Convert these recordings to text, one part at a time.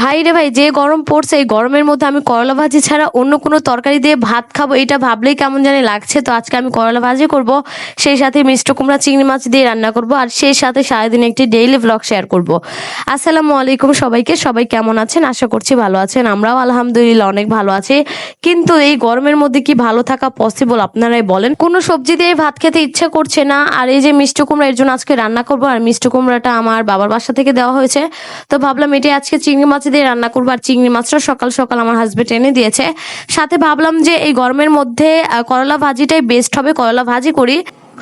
ভাই রে ভাই, যে গরম পড়ছে, এই গরমের মধ্যে আমি করলা ভাজি ছাড়া অন্য কোনো তরকারি দিয়ে ভাত খাব, এটা ভাবলেই কেমন জানি লাগছে। তো আজকে আমি করলা ভাজি করব, সেই সাথে মিষ্ট কুমড়া, চিংড়ি মাছ দিয়ে রান্না করব, আর সেই সাথে সারাদিন একটি ডেইলি ব্লগ শেয়ার করব। আসসালামু আলাইকুম সবাইকে, সবাই কেমন আছেন? আশা করছি ভালো আছেন, আমরাও আলহামদুলিল্লাহ অনেক ভালো আছি। কিন্তু এই গরমের মধ্যে কি ভালো থাকা পসিবল আপনারাই বলেন? কোনো সবজি দিয়ে ভাত খেতে ইচ্ছে করছে না, আর এই যে মিষ্টি কুমড়া, এর জন্য আজকে রান্না করব, আর মিষ্টি কুমড়াটা আমার বাবার বাসা থেকে দেওয়া হয়েছে। তো ভাবলাম এটি আজকে চিংড়ি মাছ দিয়ে রান্না করব আর চিংড়ি মাছটা সকাল সকাল আমার হাজব্যান্ড এনে দিয়েছে। সাথে ভাবলাম যে এই গরমের মধ্যে করলা ভাজিটাই বেস্ট হবে। করলা ভাজি করি।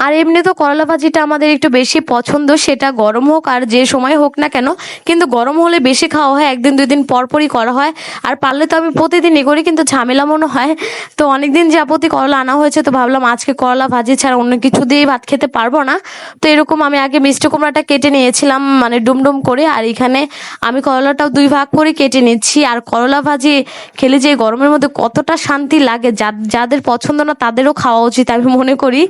আর এমনি তো করলা ভাজিটা আমাদের একটু বেশি পছন্দ, সেটা গরম হোক আর যে সময় হোক না কেন। কিন্তু গরম হলে বেশি খাওয়া হয়, একদিন দুই দিন পর পরই করা হয়। আর পারলে তো আমি প্রতিদিনই করি, কিন্তু ঝামেলা মনে হয়। তো অনেকদিন যাবতই করলা আনা হয়েছে, তো ভাবলাম আজকে করলা ভাজি ছাড়া অন্য কিছু দিয়েই ভাত খেতে পারব না। তো এরকম আমি আগে মিষ্টি কুমড়াটা কেটে নিয়েছিলাম মানে ডুমডুম করে। আর এখানে আমি করলাটাও দুই ভাগ করে কেটে নিচ্ছি। আর করলা ভাজি খেলে যে গরমের মধ্যে কতটা শান্তি লাগে যাদের পছন্দ না তাদেরও খাওয়া উচিত আমি মনে করি।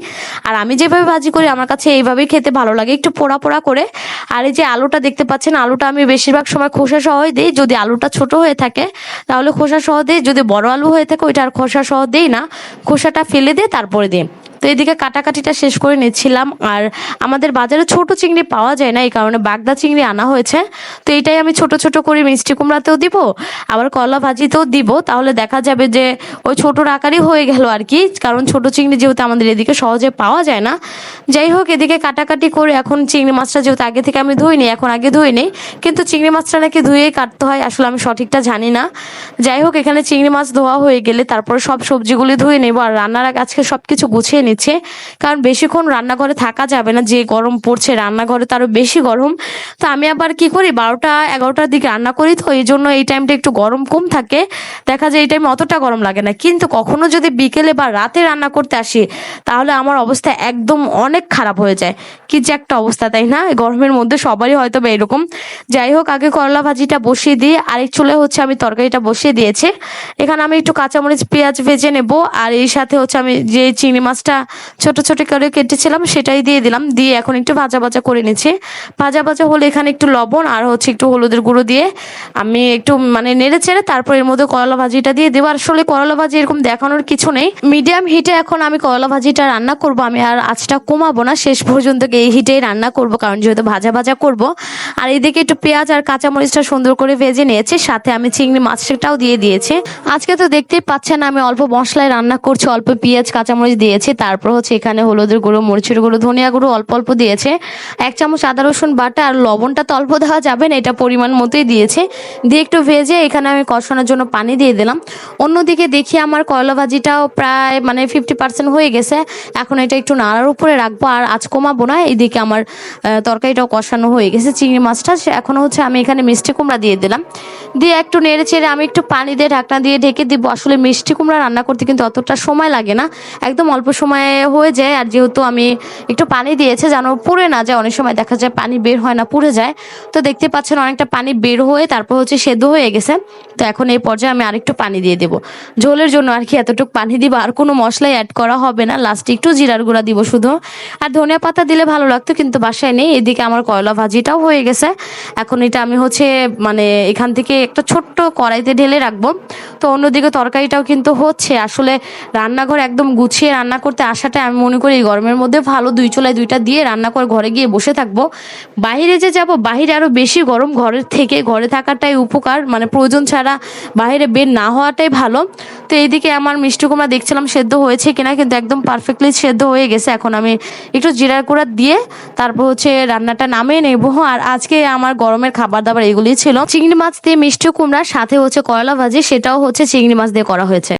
আর আমি যেভাবে ভাজি করি, আমার কাছে এইভাবেই খেতে ভালো লাগে। একটু পোড়া পোড়া করে। আর এই যে আলুটা দেখতে পাচ্ছেন, আলুটা আমি বেশিরভাগ সময় খোসা সহ দিই। যদি আলুটা ছোট হয়ে থাকে, তাহলে খোসা সহ দিই। যদি বড় আলু হয়ে থাকে, ওইটা আর খোসা সহ দিই না। খোসাটা ফেলে দিয়ে তারপরে দিই। তো এদিকে কাটাকাটিটা শেষ করে নিচ্ছিলাম। আর আমাদের বাজারে ছোট চিংড়ি পাওয়া যায় না, এই কারণে বাগদা চিংড়ি আনা হয়েছে। তো এইটাই আমি ছোট ছোট করে মিষ্টি কুমড়াতেও দিব, আবার কলা ভাজিতেও দিব। তাহলে দেখা যাবে যে ওই ছোটোর আকারই হয়ে গেল আর কি, কারণ ছোট চিংড়ি যেহেতু আমাদের এদিকে সহজে পাওয়া যায় না। যাই হোক, এদিকে কাটাকাটি করে এখন চিংড়ি মাছটা যেহেতু আগে থেকে আমি ধুই ধুইনি, এখন আগে ধুইনি, কিন্তু চিংড়ি মাছটা নাকি ধুয়েই কাটতে হয়, আসলে আমি সঠিকটা জানি না। যাই হোক, এখানে চিংড়ি মাছ ধোয়া হয়ে গেলে তারপরে সব সবজিগুলি ধুয়ে নেব, আর রান্নার আজকে সব কিছু গুছিয়ে নিচ্ছে কারণ বেশিক্ষণ রান্নাঘরে থাকা যাবে না, যে গরম পড়ছে রান্নাঘরে তো আরও বেশি গরম। তো আমি আবার কি করি, বারোটা, এগারোটার দিকে রান্না করি, তো এই জন্য এই টাইমটা একটু গরম কম থাকে। দেখা যায় এই টাইমে অতটা গরম লাগে না। কিন্তু কখনো যদি বিকেলে বা রাতে রান্না করতে আসি, তাহলে আমার অবস্থা একদম অনেক খারাপ হয়ে যায়। কি যে একটা অবস্থা, তাই না? গরমের মধ্যে সবারই হয়তো বা এরকম। যাই হোক, আগে করলা ভাজিটা বসিয়ে দিয়ে আরেক চুলে হচ্ছে আমি তরকারিটা বসিয়ে দিয়েছি। এখানে আমি একটু কাঁচামরিচ, পেঁয়াজ ভেজে নেব। আর এই সাথে হচ্ছে আমি যে চিংড়ি মাছটা ছোট ছোট করে কেটেছিলাম, সেটাই দিয়ে দিলাম। দিয়ে এখন একটু ভাজা ভাজা করে নিচ্ছি। ভাজা ভাজা হলে এখানে একটু লবণ আর হচ্ছে একটু হলুদের গুঁড়ো দিয়ে আমি একটু মানে নেড়ে চেড়ে তারপর এর মধ্যে করলা ভাজিটা দিয়ে দেবো। আসলে করলা ভাজি এরকম দেখানোর কিছু নেই। মিডিয়াম হিটে এখন আমি করলা ভাজিটা রান্না করব। আমি আর আঁচটা কমাবো না। শেষ পর্যন্ত এই হিটেই রান্না করব। কারণ যেহেতু ভাজা ভাজা করব আর এদিকে একটু পেঁয়াজ আর কাঁচামরিচটা সুন্দর করে ভেজে নিয়েছি, সাথে আমি চিংড়ি মাছটাও দিয়ে দিয়েছি। আজকে তো দেখতেই পাচ্ছেন আমি অল্প মশলায় রান্না করছি, অল্প পেঁয়াজ, কাঁচামরিচ দিয়েছি, তারপর হচ্ছে এখানে হলুদের গুঁড়ো, মরিচের গুঁড়ো, ধনিয়া গুঁড়ো অল্প অল্প দিয়েছে। এক চামচ আদা, রসুন বাটা আর লবণটা তো অল্প দেওয়া যাবে না, এটা পরিমাণ মতোই দিয়েছে। দিয়ে একটু ভেজে এখানে আমি কষানোর জন্য পানি দিয়ে দিলাম। অন্যদিকে দেখি আমার কয়লা ভাজিটাও প্রায় মানে ফিফটি পার্সেন্ট হয়ে গেছে, এখন এটা একটু নাড়ার উপরে রাখব আর আজ কমাবো না, এদিকে আমার তরকারিটাও কষানো হয়ে গেছে, চিংড়ি মাছটা, সে- এখন হচ্ছে আমি এখানে মিষ্টি কুমড়া দিয়ে দিলাম। দিয়ে একটু নেড়ে চেড়ে আমি একটু পানি দিয়ে ঢাকনা দিয়ে ঢেকে দিব। আসলে মিষ্টি কুমড়া রান্না করতে কিন্তু অতটা সময় লাগে না। একদম অল্প সময়ে হয়ে যায় আর যেহেতু আমি একটু পানি দিয়েছে, যেন পুড়ে না যায়। অনেক সময় দেখা যায় পানি বের হয় না, পুড়ে যায়। তো দেখতে পাচ্ছেন অনেকটা পানি বের হয়ে তারপর হচ্ছে সেদ্ধ হয়ে গেছে। তো এখন এই পর্যায়ে আমি আরেকটু পানি দিয়ে দেবো। ঝোলের জন্য আর কি এতটুকু পানি দিব, আর কোনো মশলাই অ্যাড করা হবে না। লাস্টে একটু জিরার গুঁড়া দিব শুধু। আর ধনিয়া পাতা দিলে ভালো লাগতো, কিন্তু বাসায় নেই। এদিকে আমার কয়লা ভাজিটাও হয়ে গেছে। এখন এটা আমি হচ্ছে মানে এখান থেকে একটা ছোট্ট কড়াইতে ঢেলে রাখব। তো অন্যদিকে তরকারিটাও কিন্তু হচ্ছে। আসলে রান্নাঘর একদম গুছিয়ে রান্না করতে আসাটা আমি মনে করি গরমের মধ্যে ভালো। দুই চুলায় দুইটা দিয়ে রান্না করে ঘরে গিয়ে বসে থাকব। বাইরে যে যাব, বাইরে আরও বেশি গরম। ঘরের থেকে ঘরে থাকাটাই উপকার। মানে প্রয়োজন ছাড়া বাইরে বের না হওয়াটাই ভালো। তো এইদিকে আমার মিষ্টি কুমড়া দেখছিলাম সেদ্ধ হয়েছে কিনা, কিন্তু একদম পারফেক্টলি সেদ্ধ হয়ে গেছে। এখন আমি একটু জিরার কুড়া দিয়ে তারপর হচ্ছে রান্নাটা নামিয়ে নেব। আর আজকে আমার গরমের খাবার দাবার এগুলি ছিল। চিংড়ি মাছ দিয়ে মিষ্টি কুমড়ার সাথে হচ্ছে কয়লা ভাজি, সেটাও হচ্ছে চিংড়ি মাছ দিয়ে করা হয়েছে।